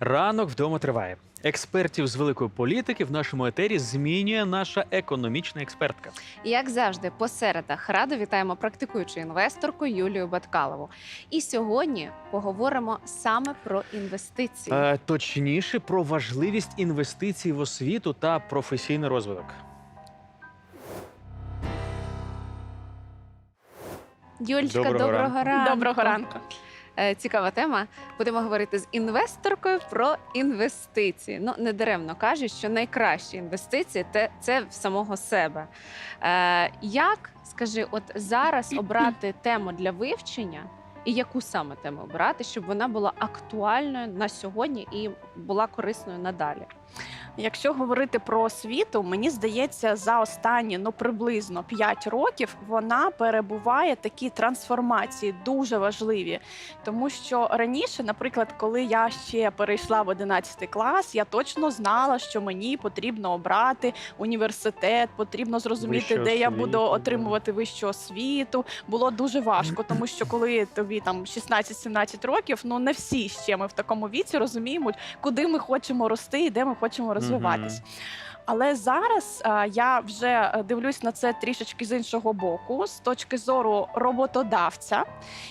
Ранок вдома триває. Експертів з великої політики в нашому етері змінює наша економічна експертка. І, Як завжди, по середах радо вітаємо практикуючу інвесторку Юлію Баткалову. І сьогодні поговоримо саме про інвестиції. Е, точніше про важливість інвестицій в освіту та професійний розвиток. Юльчка, доброго доброго, ранку. ранку. Доброго ранку. Е, Цікава тема. Будемо говорити з інвесторкою про інвестиції. Ну не даремно кажуть, що найкращі інвестиції те це в самого себе. Е, як скажи, от зараз обрати тему для вивчення, і яку саме тему обрати, щоб вона була актуальною на сьогодні і була корисною надалі? Якщо говорити про освіту, мені здається, за останні ну приблизно 5 років вона перебуває такі трансформації дуже важливі. Тому що раніше, наприклад, коли я ще перейшла в 11 клас, я точно знала, що мені потрібно обрати університет, потрібно зрозуміти, Вищу де я освіту, буду да. отримувати вищу освіту. Було дуже важко, тому що коли тобі там 16-17 років, ну не всі ще ми в такому віці розуміємо, куди ми хочемо рости і де ми хочемо розвиватись. Але зараз а, я вже е, дивлюсь на це трішечки з іншого боку, з точки зору роботодавця.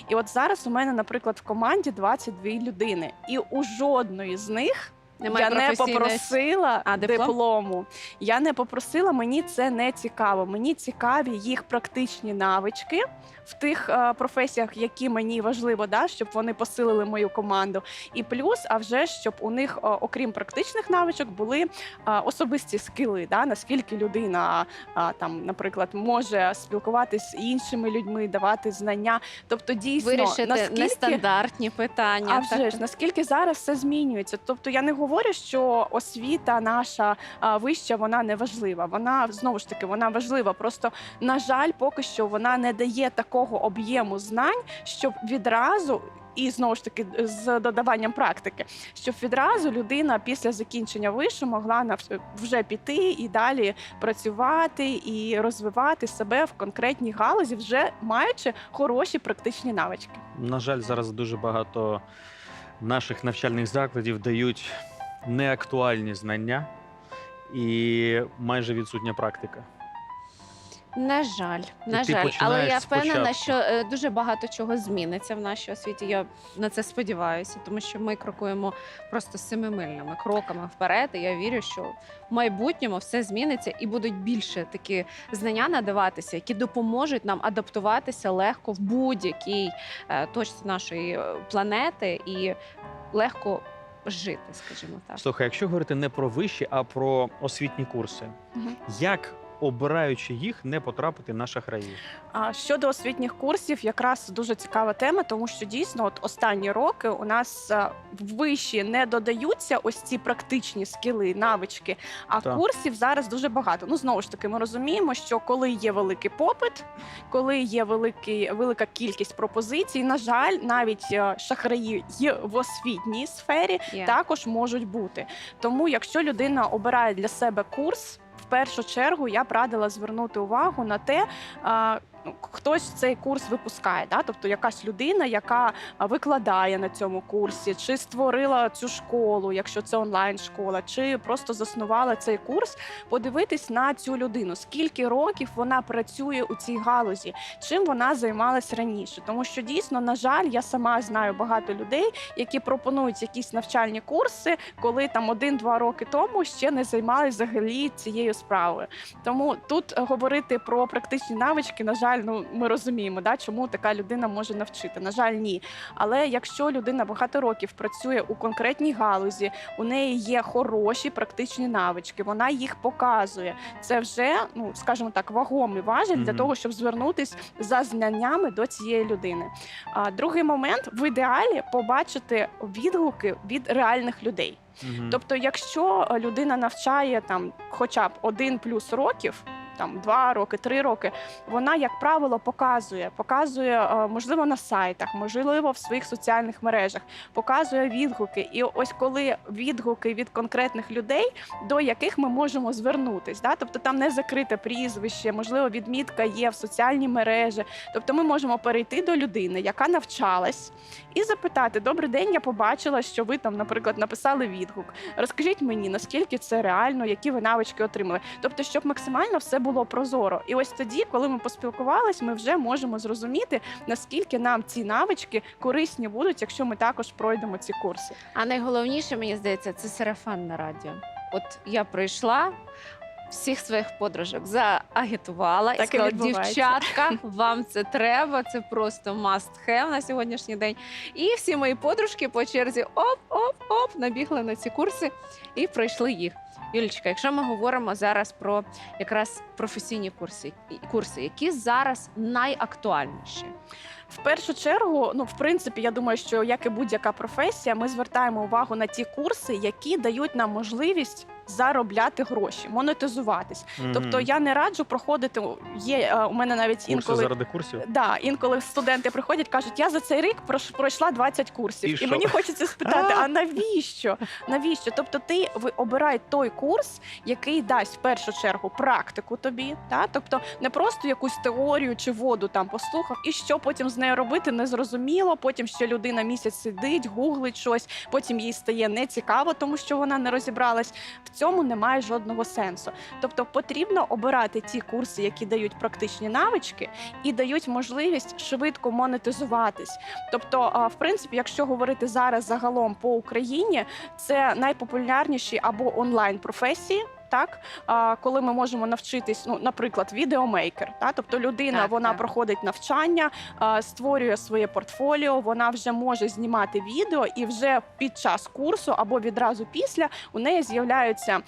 І от зараз у мене, наприклад, в команді 22 людини, і у жодної з них Немає я не попросила А, диплом? диплому. Я не попросила, мені це не цікаво. Мені цікаві їх практичні навички в тих е, професіях, які мені важливо, да, щоб вони посилили мою команду. І плюс, а вже щоб у них, е, окрім практичних навичок, були е, особисті скіли. Да, наскільки людина е, там, наприклад, може спілкуватися з іншими людьми, давати знання. Тобто, дійсно, Вирішити наскільки... нестандартні питання. А вже так? ж наскільки зараз все змінюється? Тобто я не говорю, що освіта наша вища вона не важлива. Вона знову ж таки вона важлива. Просто на жаль, поки що вона не дає такого об'єму знань, щоб відразу. І знову ж таки з додаванням практики, щоб відразу людина після закінчення вишу могла вже піти і далі працювати і розвивати себе в конкретній галузі, вже маючи хороші практичні навички. На жаль, зараз дуже багато наших навчальних закладів дають неактуальні знання і майже відсутня практика. На жаль, на ти жаль, але починаєш я впевнена, спочатку. що е, дуже багато чого зміниться в нашій освіті. Я на це сподіваюся, тому що ми крокуємо просто семимильними кроками вперед. І я вірю, що в майбутньому все зміниться і будуть більше такі знання надаватися, які допоможуть нам адаптуватися легко в будь-якій е, точці нашої е, планети і легко жити, скажімо так. Слухай, якщо говорити не про вищі, а про освітні курси, угу. як обираючи їх, не потрапити на шахраїв? А щодо освітніх курсів, якраз дуже цікава тема, тому що дійсно, от останні роки у нас а, вищі не додаються ось ці практичні скіли, навички. А Так. курсів зараз дуже багато. Ну знову ж таки, ми розуміємо, що коли є великий попит, коли є великий, велика кількість пропозицій, на жаль, навіть е, шахраї є в освітній сфері Є. також можуть бути. Тому, якщо людина обирає для себе курс, в першу чергу я б радила звернути увагу на те, хтось цей курс випускає, да? тобто якась людина, яка викладає на цьому курсі, чи створила цю школу, якщо це онлайн-школа, чи просто заснувала цей курс, подивитись на цю людину, скільки років вона працює у цій галузі, чим вона займалась раніше. Тому що дійсно, на жаль, я сама знаю багато людей, які пропонують якісь навчальні курси, коли там один-два роки тому ще не займалися взагалі цією справою. Тому тут е, говорити про практичні навички, на жаль, ну ми розуміємо, да, чому така людина може навчити. На жаль, ні. Але якщо людина багато років працює у конкретній галузі, у неї є хороші практичні навички, вона їх показує. Це вже, ну скажімо так, вагомий важіль для того, щоб звернутись за знаннями до цієї людини. А другий момент в ідеалі побачити відгуки від реальних людей. Тобто, якщо людина навчає там хоча б один плюс років. Там два роки, три роки, вона, як правило, показує, показує, е, можливо, на сайтах, можливо, в своїх соціальних мережах, показує відгуки. І ось коли відгуки від конкретних людей, до яких ми можемо звернутись, да? тобто там не закрите прізвище, можливо, відмітка є в соціальній мережі. Тобто ми можемо перейти до людини, яка навчалась, і запитати: Добрий день, я побачила, що ви там, наприклад, написали відгук. Розкажіть мені, наскільки це реально, які ви навички отримали. Тобто, щоб максимально все було прозоро. І ось тоді, коли ми поспілкувались, ми вже можемо зрозуміти, наскільки нам ці навички корисні будуть, якщо ми також пройдемо ці курси. А найголовніше, мені здається, це сарафан на радіо. От я прийшла. Всіх своїх подружок заагітувала Так і сказала, дівчатка, вам це треба, це просто must have на сьогоднішній день. І всі мої подружки по черзі оп-оп-оп набігли на ці курси і пройшли їх. Юлічка, якщо ми говоримо зараз про якраз професійні курси, курси, які зараз найактуальніші? В першу чергу, ну в принципі, я думаю, що як і будь-яка професія, ми звертаємо увагу на ті курси, які дають нам можливість заробляти гроші, монетизуватись. Тобто я не раджу проходити. Є е, у мене навіть курси інколи заради курсів. Да, інколи студенти приходять, кажуть, я за цей рік прош- пройшла 20 курсів. І І, що? мені хочеться спитати, а навіщо? Навіщо? Тобто, ти ви обирай той курс, який дасть в першу чергу практику тобі, та? тобто не просто якусь теорію чи воду там послухав, і що потім з нею робити, незрозуміло. Потім ще людина місяць сидить, гуглить щось, потім їй стає нецікаво, тому що вона не розібралась. В цьому немає жодного сенсу. Тобто потрібно обирати ті курси, які дають практичні навички і дають можливість швидко монетизуватись. Тобто, в принципі, якщо говорити зараз загалом по Україні, це найпопулярніші або онлайн професії. Так, коли ми можемо навчитись, ну, наприклад, відеомейкер, та тобто людина Так, вона так. проходить навчання, створює своє портфоліо, вона вже може знімати відео, і вже під час курсу або відразу після у неї з'являються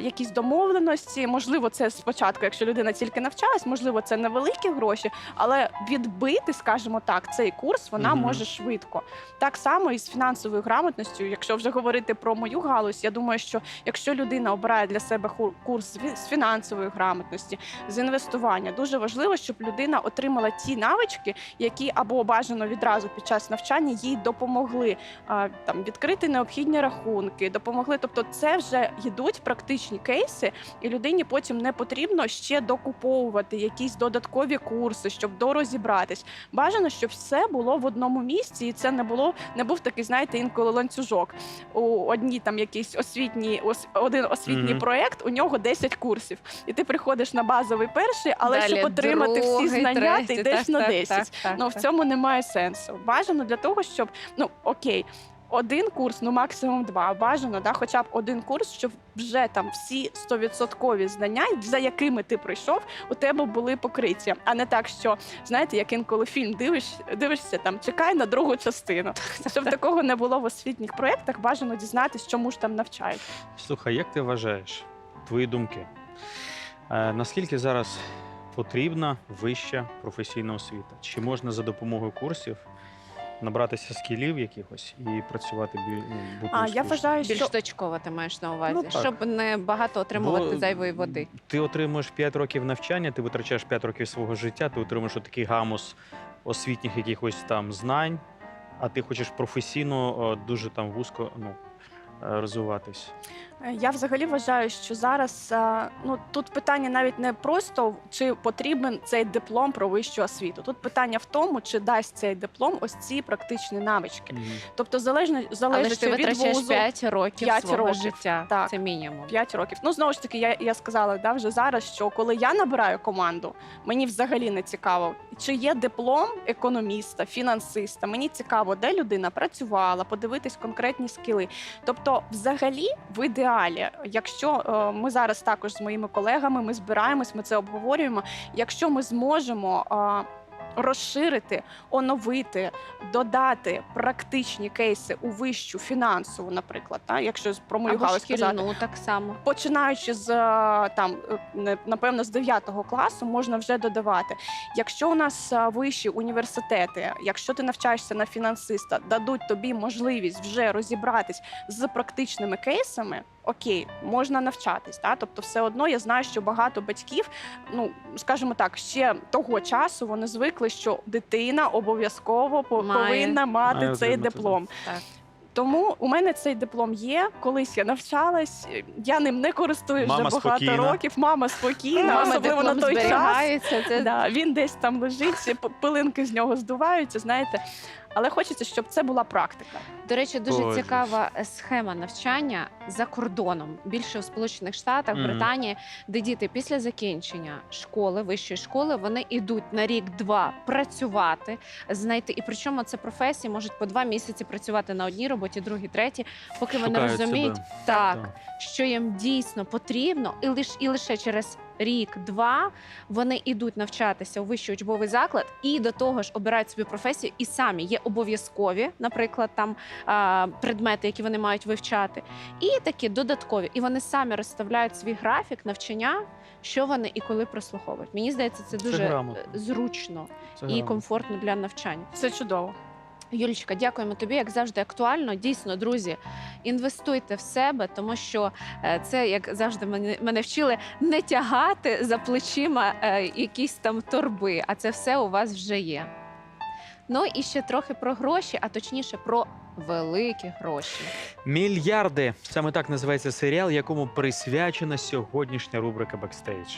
якісь домовленості. Можливо, це спочатку, якщо людина тільки навчалась, можливо, це невеликі гроші, але відбити, скажімо так, цей курс вона Мгм. може швидко. Так само і з фінансовою грамотністю. Якщо вже говорити про мою галузь, я думаю, що якщо людина обирає для себе ху- курс з фінансової грамотності, з інвестування, дуже важливо, щоб людина отримала ті навички, які або бажано відразу під час навчання їй допомогли там відкрити необхідні рахунки, допомогли. Тобто, це вже йдуть практичні кейси, і людині потім не потрібно ще докуповувати якісь додаткові курси, щоб дорозібратись. Бажано, щоб все було в одному місці, і це не було не був такий, знаєте, інколи ланцюжок. У одній там якийсь освітній ос, один освітній Мгм. проект, у нього 10 курсів, і ти приходиш на базовий перший, але Далі щоб отримати всі знання, третій, ти йдеш так, на 10. так, так, Ну в цьому немає сенсу. Бажано для того, щоб ну окей. Один курс, ну максимум два. Бажано, да, хоча б один курс, щоб вже там всі 100% знання, за якими ти прийшов, у тебе були покриті. А не так, що знаєте, як інколи фільм дивиш, дивишся там, чекай на другу частину. Щоб такого не було в освітніх проєктах, бажано дізнатись, чому ж там навчають. Слухай, як ти вважаєш, твої думки? Е, наскільки зараз потрібна вища професійна освіта? Чи можна за допомогою курсів набратися скілів якихось і працювати бі- ну, бути А я вважаю, Більш що точково ти маєш на увазі, Ну, так. щоб не багато отримувати Бо зайвої води. Ти отримуєш 5 років навчання, ти витрачаєш 5 років свого життя, ти отримуєш такий гамус освітніх якихось там знань, а ти хочеш професійно е, дуже там вузько ну, розвиватись. Е, Я взагалі вважаю, що зараз е, ну тут питання навіть не просто чи потрібен цей диплом про вищу освіту. Тут питання в тому, чи дасть цей диплом ось ці практичні навички. Тобто залежно Але залежно ж ти від витрачаєш вузу, 5 років П'ять свого років, життя. так. Це мінімум. 5 років. Ну знову ж таки, я, я сказала да, вже зараз, що коли я набираю команду, мені взагалі не цікаво, чи є диплом економіста, фінансиста. Мені цікаво, де людина працювала, подивитись конкретні скіли. Тобто, взагалі, в ідеалі, якщо е, ми зараз також з моїми колегами, ми збираємось, ми це обговорюємо. Якщо ми зможемо. е, Розширити, оновити, додати практичні кейси у вищу фінансову, наприклад, та, якщо про мою Або галузь сказати, так само. починаючи з е, там е, напевно з 9 класу, можна вже додавати. Якщо у нас е, вищі університети, якщо ти навчаєшся на фінансиста, дадуть тобі можливість вже розібратись з практичними кейсами. Окей, можна навчатись. Да? Тобто, все одно я знаю, що багато батьків, ну скажімо так, ще того часу вони звикли, що дитина обов'язково повинна мати Має цей диплом. Так. Тому у мене цей диплом є. Колись я навчалась, я ним не користуюсь вже багато спокійна. років. Мама спокійна, Мама особливо на той час. Це Да, він десь там лежить, пилинки з нього здуваються, знаєте. Але хочеться, щоб це була практика. До речі, дуже Ой. цікава е, схема навчання за кордоном. Більше у Сполучених Штатах, Мгм. Британії, де діти після закінчення школи, вищої школи, вони йдуть на рік-два працювати, знайти. І причому це професії можуть по два місяці працювати на одній роботі, другій, третій, поки вони розуміють, себе. так, Так. що їм дійсно потрібно, і лише і лише через рік-два вони йдуть навчатися у вищий учбовий заклад і до того ж обирають собі професію, і самі є обов'язкові, наприклад, там предмети, які вони мають вивчати, і такі додаткові. І вони самі розставляють свій графік навчання, що вони і коли прослуховують. Мені здається, це Це дуже грамотно. е, зручно Це і грамотно. комфортно для навчання. Це чудово. Юлічка, дякуємо тобі, як завжди, актуально. Дійсно, друзі, інвестуйте в себе, тому що е, це, як завжди, мене, вчили не тягати за плечима е, якісь там торби, а це все у вас вже є. Ну і ще трохи про гроші, а точніше про великі гроші. Мільярди. Саме так називається серіал, якому присвячена сьогоднішня рубрика Бекстейдж.